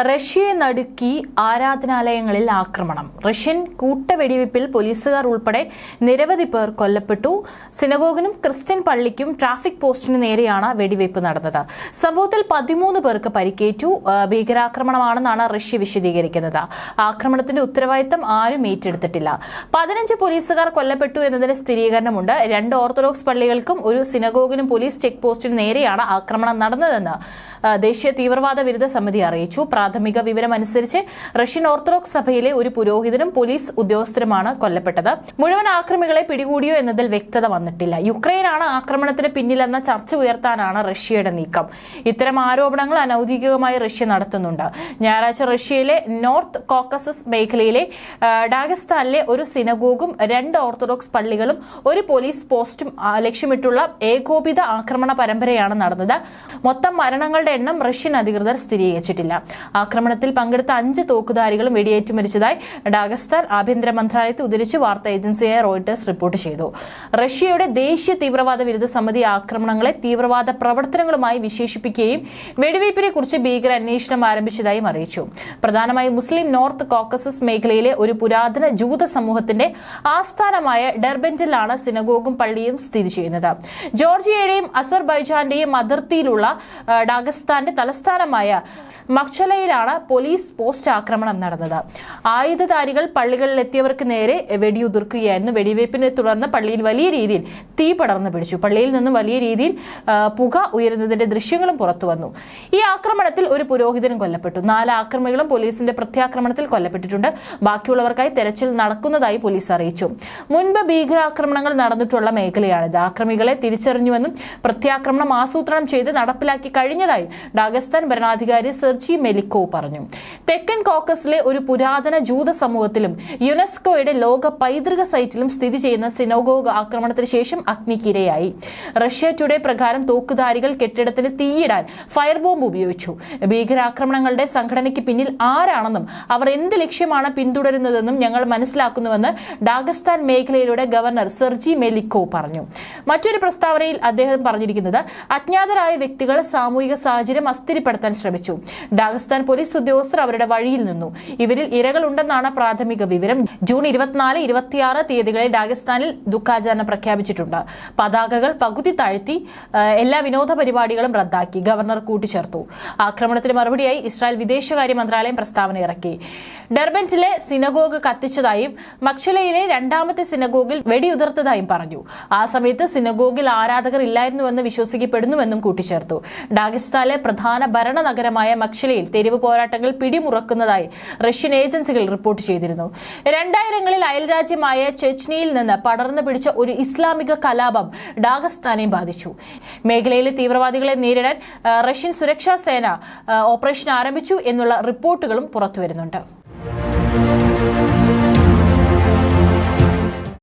റഷ്യയെ നടുക്കി ആരാധനാലയങ്ങളിൽ ആക്രമണം. റഷ്യൻ കൂട്ടവെടിവയ്പിൽ പോലീസുകാർ ഉൾപ്പെടെ നിരവധി പേർ കൊല്ലപ്പെട്ടു. സിനഗോഗിനും ക്രിസ്ത്യൻ പള്ളിക്കും ട്രാഫിക് പോസ്റ്റിനു നേരെയാണ് വെടിവയ്പ് നടന്നത്. സംഭവത്തിൽ പതിമൂന്ന് പേർക്ക് പരിക്കേറ്റു. ഭീകരാക്രമണമാണെന്നാണ് റഷ്യ വിശദീകരിക്കുന്നത്. ആക്രമണത്തിന്റെ ഉത്തരവാദിത്തം ആരും ഏറ്റെടുത്തിട്ടില്ല. പതിനഞ്ച് പോലീസുകാർ കൊല്ലപ്പെട്ടു എന്നതിന് സ്ഥിരീകരണമുണ്ട്. രണ്ട് ഓർത്തഡോക്സ് പള്ളികൾക്കും ഒരു സിനഗോഗിനും പോലീസ് ചെക്ക് പോസ്റ്റിനു നേരെയാണ് ആക്രമണം നടന്നതെന്ന് ദേശീയ തീവ്രവാദ വിരുദ്ധ സമിതി അറിയിച്ചു. പ്രാഥമിക വിവരമനുസരിച്ച് റഷ്യൻ ഓർത്തഡോക്സ് സഭയിലെ ഒരു പുരോഹിതനും പോലീസ് ഉദ്യോഗസ്ഥരുമാണ് കൊല്ലപ്പെട്ടത്. മുഴുവൻ ആക്രമികളെ പിടികൂടിയോ എന്നതിൽ വ്യക്തത വന്നിട്ടില്ല. യുക്രൈനാണ് ആക്രമണത്തിന് പിന്നിലെന്ന ചർച്ച ഉയർത്താനാണ് റഷ്യയുടെ നീക്കം. ഇത്തരം ആരോപണങ്ങൾ അനൌദ്യോഗികമായി റഷ്യ നടത്തുന്നുണ്ട്. ഞായറാഴ്ച റഷ്യയിലെ നോർത്ത് കോക്കസസ് മേഖലയിലെ ഡാഗസ്ഥാനിലെ ഒരു സിനഗോഗും രണ്ട് ഓർത്തഡോക്സ് പള്ളികളും ഒരു പോലീസ് പോസ്റ്റും ലക്ഷ്യമിട്ടുള്ള ഏകോപിത ആക്രമണ പരമ്പരയാണ് നടന്നത്. മൊത്തം മരണങ്ങളുടെ എണ്ണം റഷ്യൻ അധികൃതർ സ്ഥിരീകരിച്ചിട്ടില്ല. ആക്രമണത്തിൽ പങ്കെടുത്ത അഞ്ച് തോക്കുധാരികളും വെടിയേറ്റ് മരിച്ചതായി ഡാഗസ്ഥാൻ ആഭ്യന്തര മന്ത്രാലയത്തെ ഉദ്ധരിച്ച് വാർത്താ ഏജൻസിയായ റോയിട്ടേഴ്സ് റിപ്പോർട്ട് ചെയ്തു. റഷ്യയുടെ ദേശീയ തീവ്രവാദ വിരുദ്ധ സമിതി ആക്രമണങ്ങളെ തീവ്രവാദ പ്രവർത്തനങ്ങളുമായി വിശേഷിപ്പിക്കുകയും വെടിവയ്പ്പിനെ കുറിച്ച് ഭീകര അന്വേഷണം ആരംഭിച്ചതായും അറിയിച്ചു. പ്രധാനമായും മുസ്ലിം നോർത്ത് കോക്കസസ് മേഖലയിലെ ഒരു പുരാതന ജൂത സമൂഹത്തിന്റെ ആസ്ഥാനമായ ഡെർബെന്റിലാണ് സിനഗോഗും പള്ളിയും സ്ഥിതി ചെയ്യുന്നത്. ജോർജിയയുടെയും അസർബൈജാന്റെയും അതിർത്തിയിലുള്ള ഡാഗസ്ഥാന്റെ തലസ്ഥാനമായ മക്ചലയിലാണ് പോലീസ് പോസ്റ്റ് ആക്രമണം നടന്നത്. ആയുധധാരികൾ പള്ളികളിൽ എത്തിയവർക്ക് നേരെ വെടിയുതിർക്കുകയായിരുന്നു. വെടിവയ്പ്പിനെ തുടർന്ന് പള്ളിയിൽ വലിയ രീതിയിൽ തീ പടർന്നു പിടിച്ചു. പള്ളിയിൽ നിന്നും വലിയ രീതിയിൽ പുക ഉയരുന്നതിന്റെ ദൃശ്യങ്ങളും പുറത്തു വന്നു. ഈ ആക്രമണത്തിൽ ഒരു പുരോഹിതനും കൊല്ലപ്പെട്ടു. നാല് ആക്രമികളും പോലീസിന്റെ പ്രത്യാക്രമണത്തിൽ കൊല്ലപ്പെട്ടിട്ടുണ്ട്. ബാക്കിയുള്ളവർക്കായി തെരച്ചിൽ നടക്കുന്നതായി പോലീസ് അറിയിച്ചു. മുൻപ് ഭീകരാക്രമണങ്ങൾ നടന്നിട്ടുള്ള മേഖലയാണിത്. ആക്രമികളെ തിരിച്ചറിഞ്ഞുവെന്നും പ്രത്യാക്രമണം ആസൂത്രണം ചെയ്ത് നടപ്പിലാക്കി കഴിഞ്ഞതായി ഡാഗസ്ഥാൻ ഭരണാധികാരി സെർജി മെലിക്കോ പറഞ്ഞു. തെക്കൻ കോക്കസിലെ ഒരു പുരാതന ജൂത സമൂഹത്തിലും യുനെസ്കോയുടെ ലോക പൈതൃക സൈറ്റിലും സ്ഥിതി ചെയ്യുന്ന സിനോഗോഗ് ആക്രമണത്തിന് ശേഷം അഗ്നിക്കിരയായി. റഷ്യ ടുഡേ പ്രകാരം തോക്കുധാരികൾ കെട്ടിടത്തിന് തീയിടാൻ ഫയർ ബോംബ് ഉപയോഗിച്ചു. ഭീകരാക്രമണങ്ങളുടെ സംഘടനയ്ക്ക് പിന്നിൽ ആരാണെന്നും അവർ എന്ത് ലക്ഷ്യമാണ് പിന്തുടരുന്നതെന്നും ഞങ്ങൾ മനസ്സിലാക്കുന്നുവെന്ന് ഡാഗസ്ഥാൻ മേഖലയിലൂടെ ഗവർണർ സെർജി മെലിക്കോ പറഞ്ഞു. മറ്റൊരു പ്രസ്താവനയിൽ അദ്ദേഹം പറഞ്ഞിരിക്കുന്നത് അജ്ഞാതരായ വ്യക്തികൾ സാമൂഹിക സാഹചര്യം അസ്ഥിരപ്പെടുത്താൻ ശ്രമിച്ചു. ഡാഗസ്ഥാൻ പോലീസ് ഉദ്യോഗസ്ഥർ അവരുടെ വഴിയിൽ നിന്നു. ഇവരിൽ ഇരകൾ ഇരകളുണ്ടെന്നാണ് പ്രാഥമിക വിവരം. ജൂൺ ഇരുപത്തിനാല് ഇരുപത്തിയാറ് തീയതികളിൽ രാജസ്ഥാനിൽ ദുഃഖാചരണം പ്രഖ്യാപിച്ചിട്ടുണ്ട്. പതാകകൾ പകുതി താഴ്ത്തി എല്ലാ വിനോദ പരിപാടികളും റദ്ദാക്കി. ഗവർണർ കൂട്ടിച്ചേർത്തു. ആക്രമണത്തിന് മറുപടിയായി ഇസ്രായേൽ വിദേശകാര്യ മന്ത്രാലയം പ്രസ്താവന ഇറക്കി. ഡർബന്റിലെ സിനഗോഗ് കത്തിച്ചതായും മക്ഷലയിലെ രണ്ടാമത്തെ സിനഗോഗിൽ വെടിയുതിർത്തതായും പറഞ്ഞു. ആ സമയത്ത് സിനഗോഗിൽ ആരാധകർ ഇല്ലായിരുന്നുവെന്ന് വിശ്വസിക്കപ്പെടുന്നുവെന്നും കൂട്ടിച്ചേർത്തു. ഡാഗിസ്ഥാനിലെ പ്രധാന ഭരണ നഗരമായ മക്ഷലയിൽ തെരുവ് പോരാട്ടങ്ങൾ പിടിമുറക്കുന്നതായി റഷ്യൻ ഏജൻസികൾ റിപ്പോർട്ട് ചെയ്തിരുന്നു. രണ്ടായിരങ്ങളിൽ അയൽരാജ്യമായ ചെച്നിയിൽ നിന്ന് പടർന്നു പിടിച്ച ഒരു ഇസ്ലാമിക കലാപം ഡാഗസ്ഥാനെ ബാധിച്ചു. മേഖലയിലെ തീവ്രവാദികളെ നേരിടാൻ റഷ്യൻ സുരക്ഷാ സേന ഓപ്പറേഷൻ ആരംഭിച്ചു എന്നുള്ള റിപ്പോർട്ടുകളും പുറത്തുവരുന്നുണ്ട്.